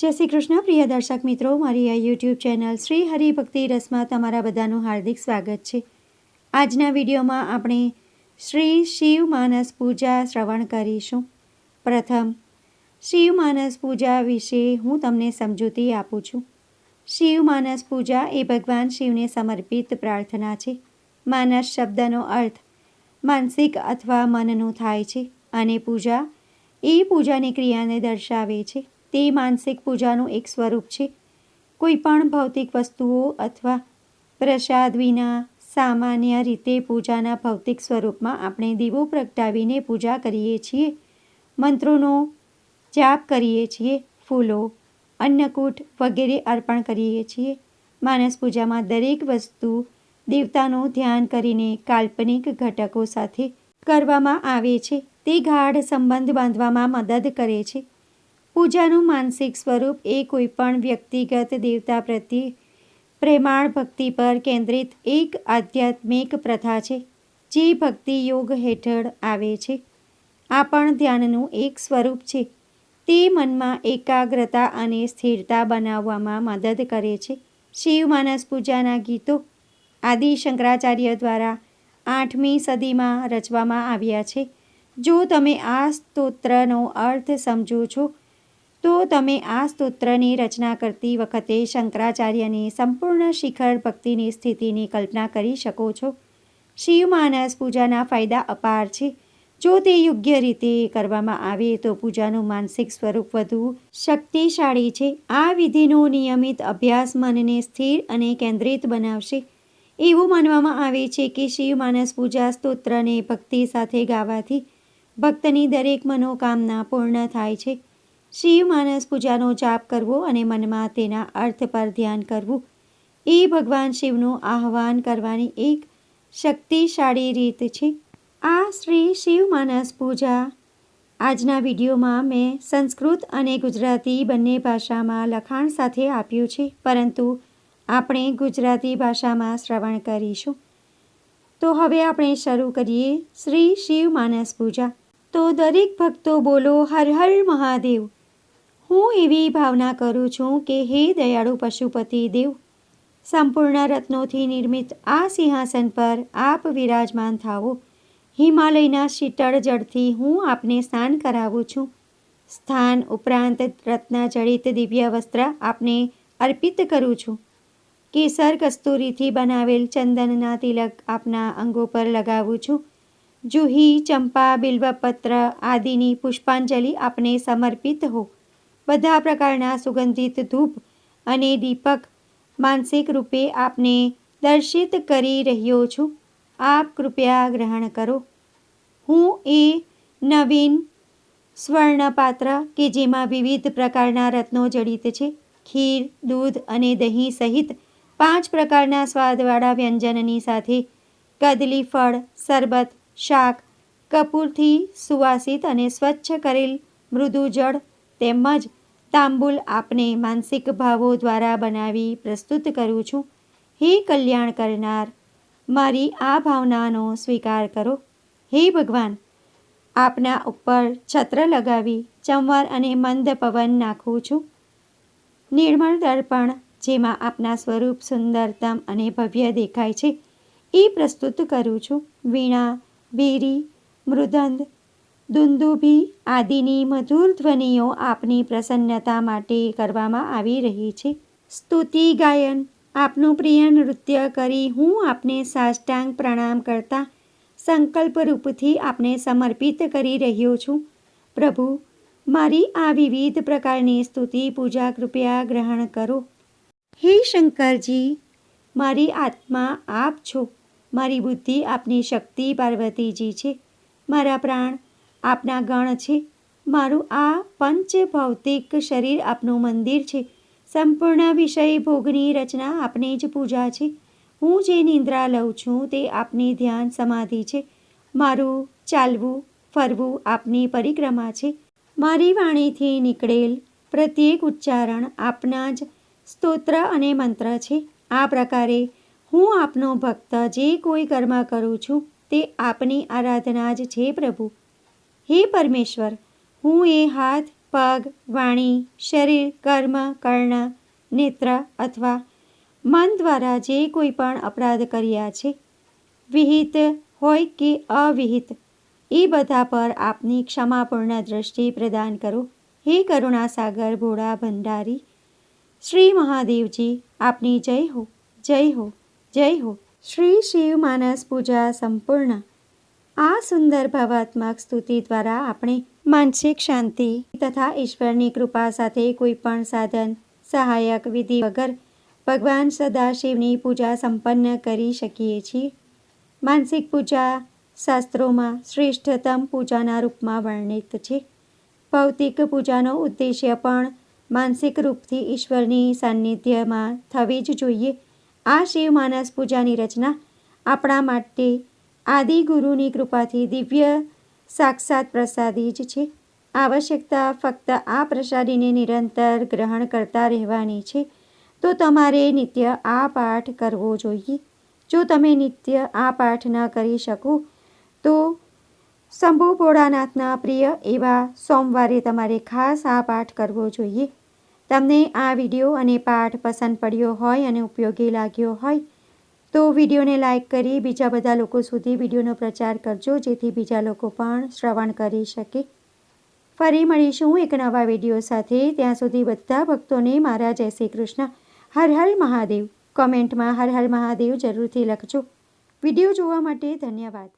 જય શ્રી કૃષ્ણ, પ્રિય દર્શક મિત્રો. મારી આ યુટ્યુબ ચેનલ શ્રી હરિભક્તિ રસમાં તમારા બધાનું હાર્દિક સ્વાગત છે. આજના વિડીયોમાં આપણે શ્રી શિવ માનસ પૂજા શ્રવણ કરીશું. પ્રથમ, શિવ માનસ પૂજા વિશે હું તમને સમજૂતી આપું છું. શિવ માનસ પૂજા એ ભગવાન શિવને સમર્પિત પ્રાર્થના છે. માનસ શબ્દનો અર્થ માનસિક અથવા મનનું થાય છે અને પૂજા એ પૂજાની ક્રિયાને દર્શાવે છે. તે માનસિક પૂજાનું એક સ્વરૂપ છે. કોઈ પણ ભૌતિક વસ્તુઓ અથવા પ્રસાદ વિના સામાન્ય રીતે પૂજાના ભૌતિક સ્વરૂપમાં આપણે દીવો પ્રગટાવીને પૂજા કરીએ છીએ. મંત્રોનો જાપ કરીએ છીએ, ફૂલો, અન્નકૂટ વગેરે અર્પણ કરીએ છીએ. માનસ પૂજામાં દરેક વસ્તુ દેવતાનું ધ્યાન કરીને કાલ્પનિક ઘટકો સાથે કરવામાં આવે છે. તે ગાઢ સંબંધ બાંધવામાં મદદ કરે છે. પૂજાનું માનસિક સ્વરૂપ એ કોઈપણ વ્યક્તિગત દેવતા પ્રત્યે પ્રેમાળ ભક્તિ પર કેન્દ્રિત એક આધ્યાત્મિક પ્રથા છે, જે ભક્તિ યોગ હેઠળ આવે છે. આ પણ ધ્યાનનું એક સ્વરૂપ છે. તે મનમાં એકાગ્રતા અને સ્થિરતા બનાવવામાં મદદ કરે છે. શિવ માનસ પૂજાના ગીતો આદિ શંકરાચાર્ય દ્વારા આઠમી સદીમાં રચવામાં આવ્યા છે. જો તમે આ સ્તોત્રનો અર્થ સમજો છો તો તમે આ સ્તોત્રની રચના કરતી વખતે શંકરાચાર્યની સંપૂર્ણ શિખર ભક્તિની સ્થિતિની કલ્પના કરી શકો છો. શિવ માનસ પૂજાના ફાયદા અપાર છે. જો તે યોગ્ય રીતે કરવામાં આવે તો પૂજાનું માનસિક સ્વરૂપ વધુ શક્તિશાળી છે. આ વિધિનો નિયમિત અભ્યાસ મનને સ્થિર અને કેન્દ્રિત બનાવશે. એવું માનવામાં આવે છે કે શિવ માનસ પૂજા સ્તોત્રને ભક્તિ સાથે ગાવાથી ભક્તની દરેક મનોકામના પૂર્ણ થાય છે. શિવ માનસ પૂજાનો જાપ કરવો અને મનમાં તેના અર્થ પર ધ્યાન કરવું. એ ભગવાન શિવનું આહ્વાન કરવાની એક શક્તિશાળી રીત છે. આ શ્રી શિવ માનસ પૂજા. આજના વિડીયોમાં મેં સંસ્કૃત અને ગુજરાતી બંને ભાષામાં લખાણ સાથે આપ્યું છે, પરંતુ આપણે ગુજરાતી ભાષામાં શ્રવણ કરીશું. તો હવે આપણે શરૂ કરીએ શ્રી શિવ માનસ પૂજા. તો દરેક ભક્તો બોલો, હર હર મહાદેવ. હું એવી ભાવના કરું છું કે હે દયાળુ પશુપતિ દેવ, સંપૂર્ણ રત્નોથી નિર્મિત આ સિંહાસન પર આપ વિરાજમાન થાવો હિમાલયના શીતળ જળથી હું આપને સ્નાન કરાવું છું. સ્થાન ઉપરાંત રત્નાજડિત દિવ્ય વસ્ત્ર આપને અર્પિત કરું છું. કેસર કસ્તુરીથી બનાવેલ ચંદનના તિલક આપના અંગો પર લગાવું છું. જુહી, ચંપા, બિલ્વપત્ર આદિની પુષ્પાંજલિ આપને સમર્પિત હો. બધા પ્રકારના સુગંધિત ધૂપ અને દીપક માનસિક રૂપે આપને દર્શિત કરી રહ્યો છું. આપ કૃપયા ગ્રહણ કરો. હું એ નવીન સ્વર્ણપાત્ર કે જેમાં વિવિધ પ્રકારના રત્નો જડિત છે, ખીર, દૂધ અને દહીં સહિત પાંચ પ્રકારના સ્વાદવાળા વ્યંજનની સાથે કદલી ફળ, શરબત, શાક, કપૂરથી સુવાસિત અને સ્વચ્છ કરેલ મૃદુ જળ તેમજ તાંબુલ આપને માનસિક ભાવો દ્વારા બનાવી પ્રસ્તુત કરું છું. હે કલ્યાણ કરનાર, મારી આ ભાવનાનો સ્વીકાર કરો. હે ભગવાન, આપના ઉપર છત્ર લગાવી ચંવાર અને મંદ પવન નાખું છું. નિર્મળ દર્પણ, જેમાં આપના સ્વરૂપ સુંદરતમ અને ભવ્ય દેખાય છે, એ પ્રસ્તુત કરું છું. વીણા બેરી મૃદંગ દુંદુભી આદિની મધુર ધ્વનિઓ આપની પ્રસન્નતા માટે કરવામાં આવી રહી છે. સ્તુતિ ગાયન, આપનું પ્રિય નૃત્ય કરી હું આપને સાષ્ટાંગ પ્રણામ કરતા સંકલ્પ રૂપથી આપને સમર્પિત કરી રહ્યો છું. પ્રભુ, મારી આ વિવિધ પ્રકારની સ્તુતિ પૂજા કૃપયા ગ્રહણ કરો. હે શંકરજી, મારી આત્મા આપ છો. મારી બુદ્ધિ આપની શક્તિ પાર્વતીજી છે. મારા પ્રાણ આપના ગણ છે. મારું આ પંચ ભૌતિક શરીર આપનું મંદિર છે. સંપૂર્ણ વિષય ભોગની રચના આપની જ પૂજા છે. હું જે નિંદ્રા લઉં છું તે આપની ધ્યાન સમાધિ છે. મારું ચાલવું, ફરવું આપની પરિક્રમા છે. મારી વાણીથી નીકળેલ પ્રત્યેક ઉચ્ચારણ આપના જ સ્તોત્ર અને મંત્ર છે. આ પ્રકારે હું આપનો ભક્ત જે કોઈ કર્મ કરું છું તે આપની આરાધના જ છે પ્રભુ. હે પરમેશ્વર, હું એ હાથ, પગ, વાણી, શરીર, કર્મ, કર્ણ, નેત્ર અથવા મન દ્વારા જે કોઈ પણ અપરાધ કર્યા છે, વિહિત હોય કે અવિહિત, એ બધા પર આપની ક્ષમાપૂર્ણ દ્રષ્ટિ પ્રદાન કરો. હે કરુણાસાગર ભોળા ભંડારી, શ્રી મહાદેવજી, આપની જય હો જય હો જય હો. શ્રી શિવ માનસ પૂજા સંપૂર્ણ. આ સુંદર ભાવાત્મક સ્તુતિ દ્વારા આપણે માનસિક શાંતિ તથા ઈશ્વરની કૃપા સાથે કોઈ પણ સાધન, સહાયક વિધિ વગર ભગવાન સદાશિવની પૂજા સંપન્ન કરી શકીએ છીએ. માનસિક પૂજા શાસ્ત્રોમાં શ્રેષ્ઠતમ પૂજાના રૂપમાં વર્ણિત છે. ભૌતિક પૂજાનો ઉદ્દેશ્ય પણ માનસિક રૂપથી ઈશ્વરની સાનિધ્યમાં થવી જ જોઈએ. આ શિવ માનસ પૂજાની રચના આપણા માટે આદિ ગુરુની કૃપાથી દિવ્ય સાક્ષાત પ્રસાદી જ છે. આવશ્યકતા ફક્ત આ પ્રસાદીને નિરંતર ગ્રહણ કરતા રહેવાની છે. તો તમારે નિત્ય આ પાઠ કરવો જોઈએ. જો તમે નિત્ય આ પાઠ ન કરી શકો, તો શંભુ ભોળાનાથના પ્રિય એવા સોમવારે તમારે ખાસ આ પાઠ કરવો જોઈએ. તમને આ વીડિયો અને પાઠ પસંદ પડ્યો હોય અને ઉપયોગી લાગ્યો હોય તો વિડીયોને લાઇક કરી બીજા બધા લોકો સુધી વિડીયોનો પ્રચાર કરજો, જેથી બીજા લોકો પણ શ્રવણ કરી શકે. ફરી મળીશું એક નવા વીડિયો સાથે. ત્યાં સુધી બધા ભક્તોને મારા જય શ્રી કૃષ્ણ. હર હર મહાદેવ. કોમેન્ટમાં હર હર મહાદેવ જરૂરથી લખજો. વીડિયો જોવા માટે ધન્યવાદ.